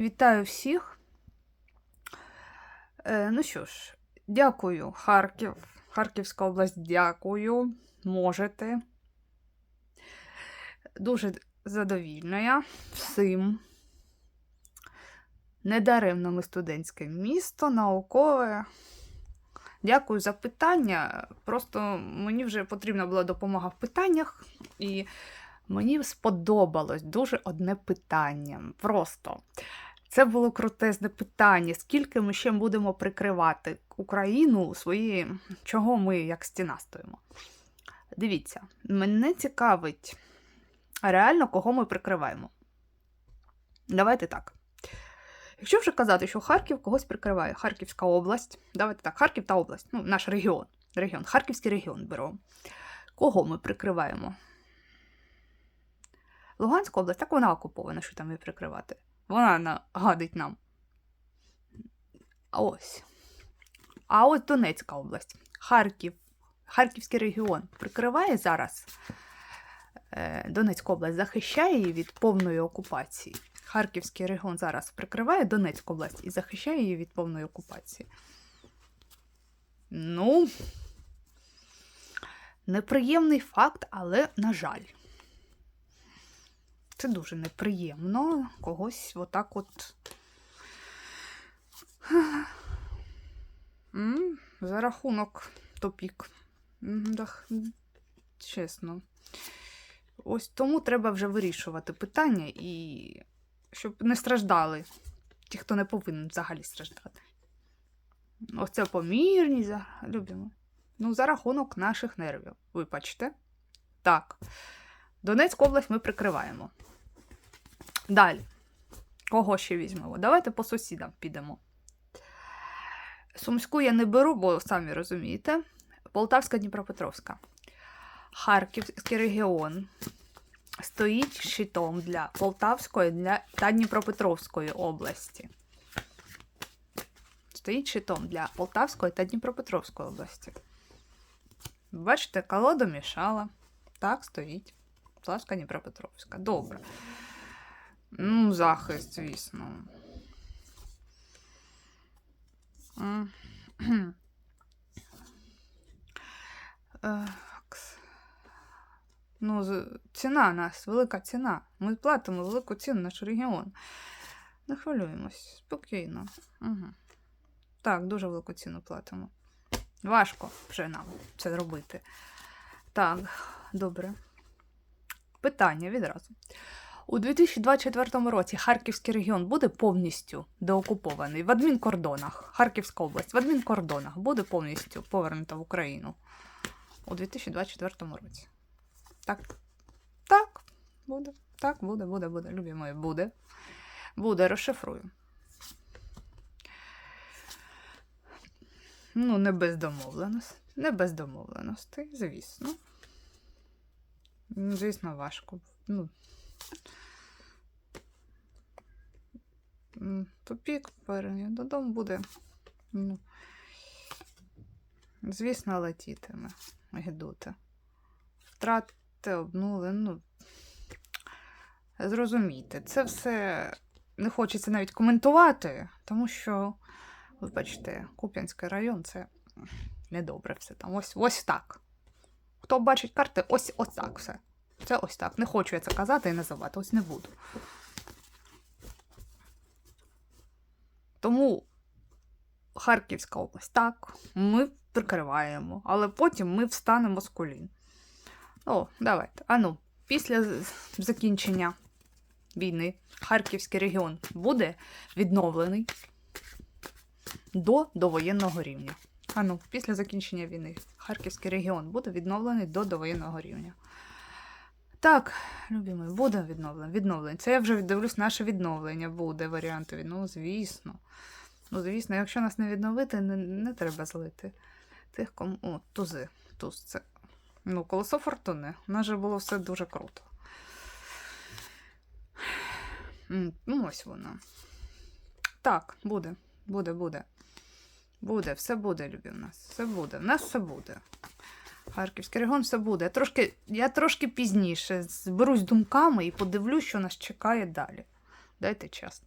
Вітаю всіх. Е, ну що ж, дякую, Харків. Харківська область, дякую. Можете. Дуже задовільна я всім. Недаремно ми студентське місто, наукове. Дякую за питання. Просто мені вже потрібна була допомога в питаннях, і мені сподобалось дуже одне питання. Просто це було крутезне питання. Скільки ми ще будемо прикривати Україну свої, чого ми як стіна стоїмо? Дивіться, мене цікавить реально, кого ми прикриваємо. Давайте так. Якщо вже казати, що Харків когось прикриває, Харківська область, давайте так, Харків та область, ну, наш регіон. регіон, Харківський регіон беремо. Кого ми прикриваємо? Луганська область, так вона окупована, що там її прикривати. Вона на- гадить нам. Ось. А ось Донецька область, Харків, Харківський регіон прикриває зараз. Е, Донецька область захищає її від повної окупації. Харківський регіон зараз прикриває Донецьку область і захищає її від повної окупації. Ну, неприємний факт, але, на жаль, це дуже неприємно когось отак от. За рахунок топік. Чесно. Ось тому треба вже вирішувати питання і щоб не страждали ті, хто не повинен взагалі страждати. Оце помірність, любимо. Ну, за рахунок наших нервів. Вибачте. Так. Донецьку область ми прикриваємо. Далі. Кого ще візьмемо? Давайте по сусідам підемо. Сумську я не беру, бо самі розумієте. Полтавська, Дніпропетровська. Харківський регіон стоїть щитом для Полтавської для, та Дніпропетровської області. Стоїть щитом для Полтавської та Дніпропетровської області. Бачите, колода мішала. Так, стоїть. Полтавська, Дніпропетровська. Добре. Ну, захист, звісно. Ну, ціна нас, велика ціна. Ми платимо велику ціну наш регіон. Не хвилюємось, спокійно. Угу. Так, дуже велику ціну платимо. Важко вже нам це робити. Так, добре. Питання відразу. У 2024 році Харківський регіон буде повністю деокупований в адмінкордонах. Харківська область в адмінкордонах буде повністю повернута в Україну у 2024 році. Так. Так, буде. Так, буде, буде, буде. Любі мої, буде. Буде, розшифрую. Ну, не без домовленостей. Не без домовленостей, звісно. Звісно, важко. Ну. Тупік, повернення додому буде. Ну. Звісно, летітиме. Гедота. Втрати обнули. Ну. Зрозумійте, це все не хочеться навіть коментувати, тому що, вибачте, Куп'янський район це недобре все там. Ось, ось так. Хто бачить карти, ось ось так все. Це ось так. Не хочу я це казати і називати, ось не буду. Тому Харківська область, так, ми прикриваємо, але потім ми встанемо з колін. О, давайте. Ану, після закінчення війни Харківський регіон буде відновлений до довоєнного рівня. Ану, після закінчення війни Харківський регіон буде відновлений до довоєнного рівня. Так, любимий, буде відновлений. відновлений. Це я вже віддивлюсь, наше відновлення буде варіантові. Ну, звісно. Ну, звісно, якщо нас не відновити, не, не треба злити. Тих, кому. О, тузи. Туз це. Ну, колесо фортуни. У нас же було все дуже круто. Ну, ось воно. Так, буде. Буде, буде. Буде, все буде, любі в нас. Все буде. В нас все буде. Харківський регіон все буде. Я трошки, я трошки пізніше зберусь думками і подивлюсь, що нас чекає далі. Дайте час.